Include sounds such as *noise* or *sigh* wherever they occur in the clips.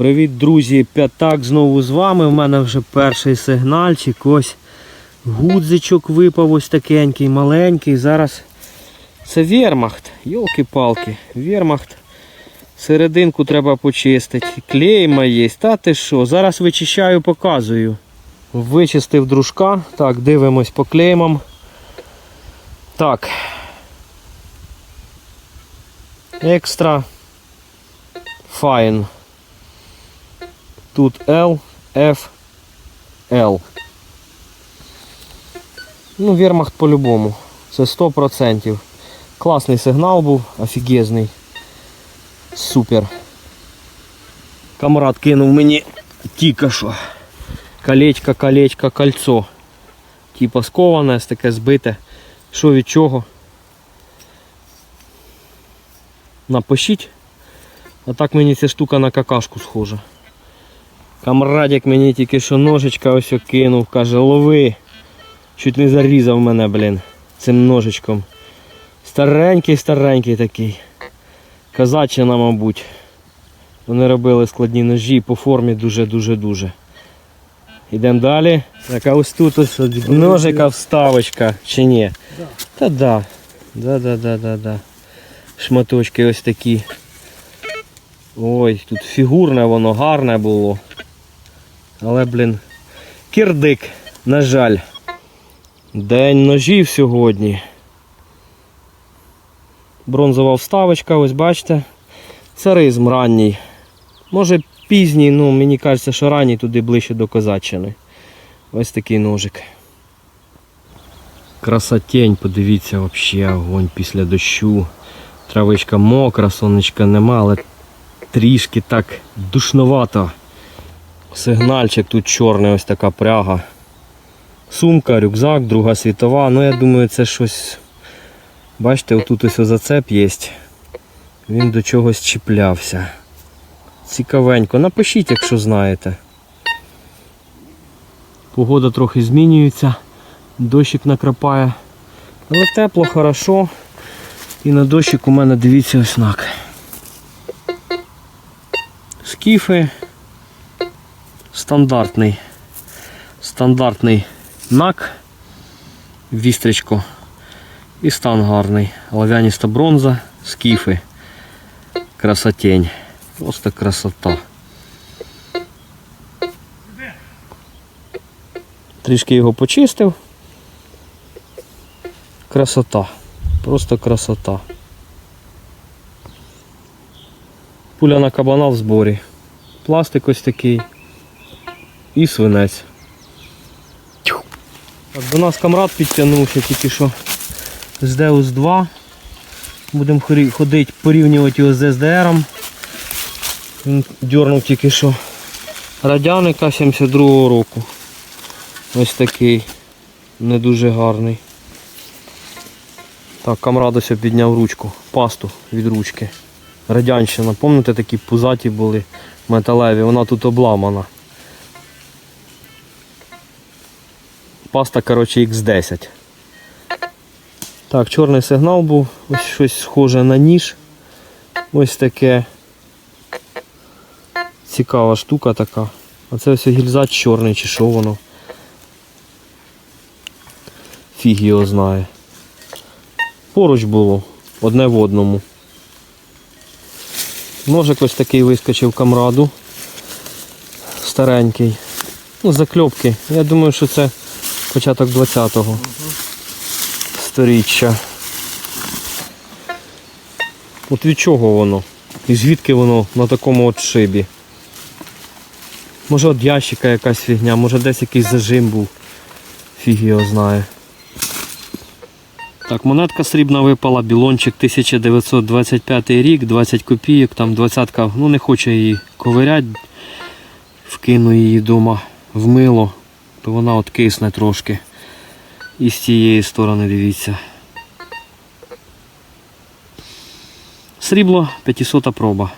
Привіт, друзі! П'ятак знову з вами. У мене вже перший сигнальчик. Ось гудзичок випав ось такенький, маленький. Зараз це вермахт. Йолки-палки, вермахт. Серединку треба почистити. Клейма є. Та ти що? Зараз вичищаю, показую. Вичистив дружка. Так, дивимось по клеймам. Так. Екстра. Fine. Тут L, F, L. Ну, вермахт по-любому. Це 100%. Класний сигнал був, офігезний. Супер. Камрад кинув мені тільки що. Колечко, колечко, кольцо. Типа сковане, таке збите. Що від чого? Напишіть. А так мені ця штука на какашку схожа. Камрадик мені тільки що ножичка ось кинув, каже, лови. Чуть не зарізав мене, блін, цим ножичком. Старенький, старенький такий. Казачина, мабуть. Вони робили складні ножі по формі дуже-дуже-дуже. Йдемо далі. Так, а ось тут ось ножика вставочка чи ні? Та да. Да-да-да-да-да. Шматочки ось такі. Ой, тут фігурне воно, гарне було. Але, блін, кирдик, на жаль. День ножів сьогодні. Бронзова вставочка, ось бачите. Царизм ранній. Може пізній, ну мені кажеться, що ранній туди ближче до козаччини. Ось такий ножик. Красотень, подивіться, взагалі огонь після дощу. Травичка мокра, сонечка нема, але трішки так душновато. Сигнальчик тут чорний, ось така пряга. Сумка, рюкзак, Друга світова. Ну я думаю, це щось. Бачите, отут ось зацеп є. Він до чогось чіплявся. Цікавенько. Напишіть, якщо знаєте. Погода трохи змінюється, дощик накрапає. Але тепло, хорошо. І на дощик у мене дивіться ось знак. Скіфи стандартний. Стандартний нак, вістричко і стан гарний. Лав'яніста бронза, скіфи. Красотень. Просто красота. Трішки його почистив. Красота. Просто красота. Пуля на кабана в зборі. Пластик ось такий. І свинець. Так, до нас камрад підтягнувся тільки що з Deus 2. Будемо ходити порівнювати його з SDR. Він дьорнув тільки що радяника 72-го року. Ось такий. Не дуже гарний. Так, камрад ось підняв ручку, пасту від ручки. Радянщина. Пам'ятаєте, такі пузаті були металеві, вона тут обламана. Паста, коротше, X10. Так, чорний сигнал був, ось щось схоже на ніж. Ось таке. Цікава штука така. А це ось гільзач чорний чи що воно. Фіг його знає. Поруч було, одне в одному. Ножик ось такий вискочив камраду. Старенький. Ну, закльопки. Я думаю, що це початок 20-го сторіччя. От від чого воно? І звідки воно на такому от шибі? Може от ящика якась фігня, може десь якийсь зажим був. Фіг його знає. Так, монетка срібна випала, білончик 1925 рік, 20 копійок, там 20 ну не хоче її ковирять, вкину її вдома в мило, то вона от кисне трошки. І з цієї сторони дивіться. Срібло 500 проба.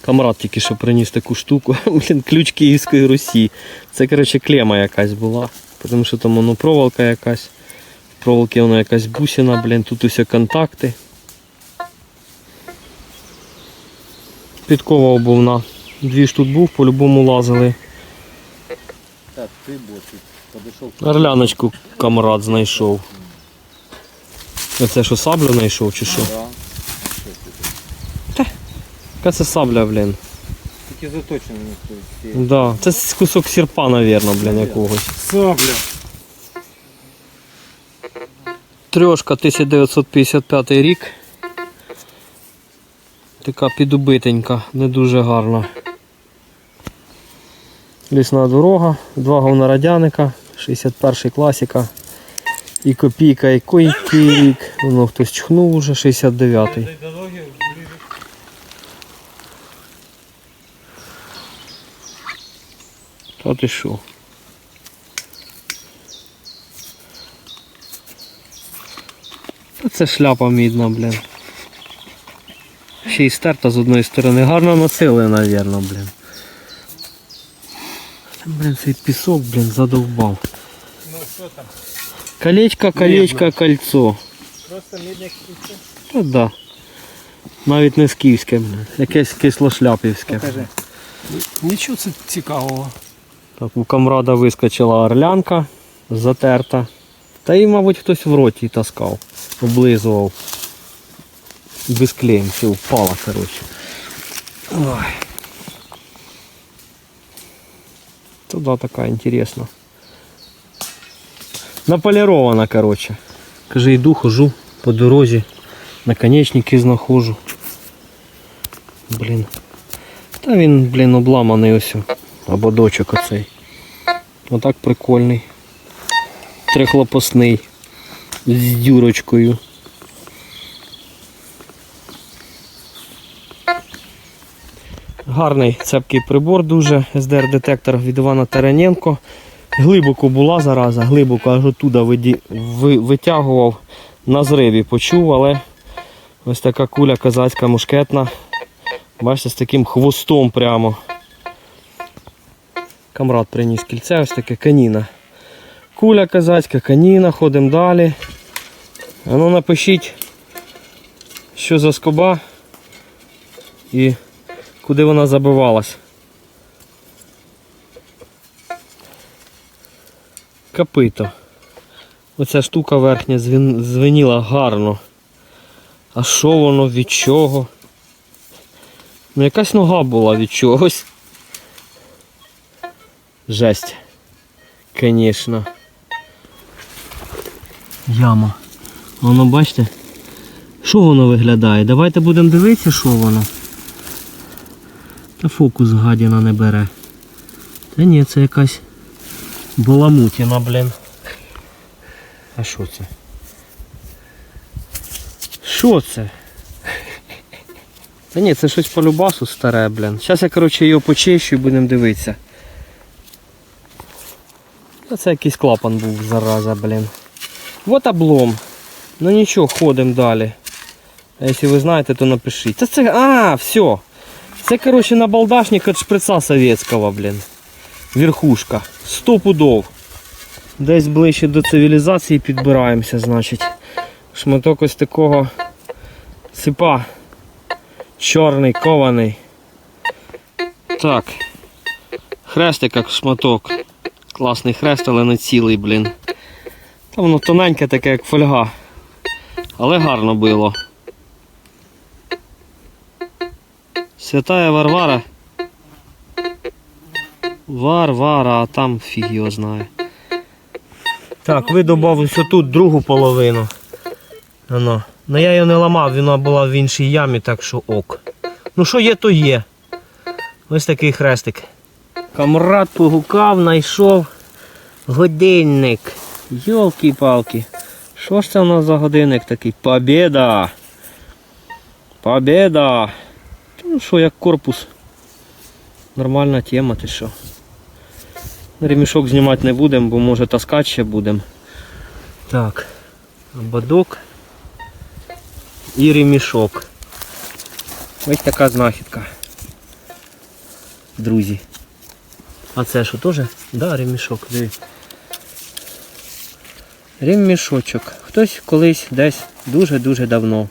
Камрад тільки що приніс таку штуку. *laughs* Блін, ключ Київської Русі. Це, коротше, клема якась була. Тому що там воно проволока якась. В проволоки воно якась бусина, блін, тут усе контакти. Підкова обувна Дві ж тут був, по-любому лазили. Так, ти бочик. Подійшов. Орляночку камрад знайшов. Оце що саблю знайшов чи що? Да. Яка це сабля, блін? Тільки заточено не стоїть. Да. Це с- кусок сірпа, навірно, блін, якогось. Сабля. Трьошка 1955 рік. Така підубитенька, не дуже гарна. Лісна дорога, два говнорадяника, 61 класика. І копійка, і койкий рік. Воно хтось чхнув уже, 69-й. Та ти що? Це шляпа мідна, блін. Ще й стерта з одної сторони. Гарно носили, навірно, блін. Та, Блін, цей пісок, блін, задовбав. Ну що там? Колечко, колечко, кольцо. Просто мідне кільце. Та да. Навіть не скіфське, блін. Якесь кислошляпівське. Покажи. Нічого це цікавого. Так, у камрада вискочила орлянка, затерта. Та її, мабуть, хтось в роті таскав, облизував. Без клеєм, все впала, коротше. Ой. Туда така інтересна. Наполірована, коротше. Каже, йду, хожу по дорозі, наконечники знаходжу. Блін. Та він, блін, обламаний ось. Ободочок оцей. Отак прикольний. Трихлопосний. З дюрочкою. Гарний цепкий прибор дуже. СДР-детектор від Івана Тараненко. Глибоко була зараза, глибоко аж оттуда витягував на зриві, почув, але ось така куля казацька мушкетна. Бачите, з таким хвостом прямо. Камрад приніс кільце, ось таке каніна. Куля казацька, каніна, ходимо далі. А ну напишіть, що за скоба і куди вона забивалась. Копито. Оця штука верхня звеніла гарно. А що воно від чого? Ну якась нога була від чогось. Жесть. Конечно. Яма. Воно бачите? Що воно виглядає? Давайте будемо дивитися, що воно. Та фокус гадіна не бере. Та ні, це якась баламутіна, блін. А що це? Що це? Та ні, це щось по любасу старе, блін. Зараз я, коротше, його почищу і будемо дивитися. Та це якийсь клапан був, зараза, блін. Вот облом. Ну нічого, ходимо далі. А якщо ви знаєте, то напишіть. Та це. А, все. Це, коротше, набалдашник від шприца советского, блін. Верхушка. Сто пудов. Десь ближче до цивілізації підбираємося, значить. Шматок ось такого ципа. Чорний, кований. Так. Хрестик як шматок. Класний хрест, але не цілий, блін. Та воно тоненьке таке, як фольга. Але гарно було. Святая Варвара. Варвара, а там фіг його знає. Так, ви додав тут другу половину. Воно. Ну я її не ламав, вона була в іншій ямі, так що ок. Ну що є, то є. Ось такий хрестик. Камрад погукав, знайшов годинник. Йолки-палки. Що ж це у нас за годинник такий? Побєда! Побєда! Ну що, як корпус. Нормальна тема, ти що. Ремішок знімати не будемо, бо може таскати ще будемо. Так. Ободок і ремішок. Ось така знахідка. Друзі. А це що теж? Да, ремішок, диви. Ремішочок. Хтось колись десь дуже-дуже давно.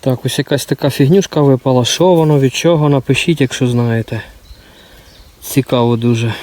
Так, ось якась така фігнюшка випала. Що воно, від чого? Напишіть, якщо знаєте. Цікаво дуже.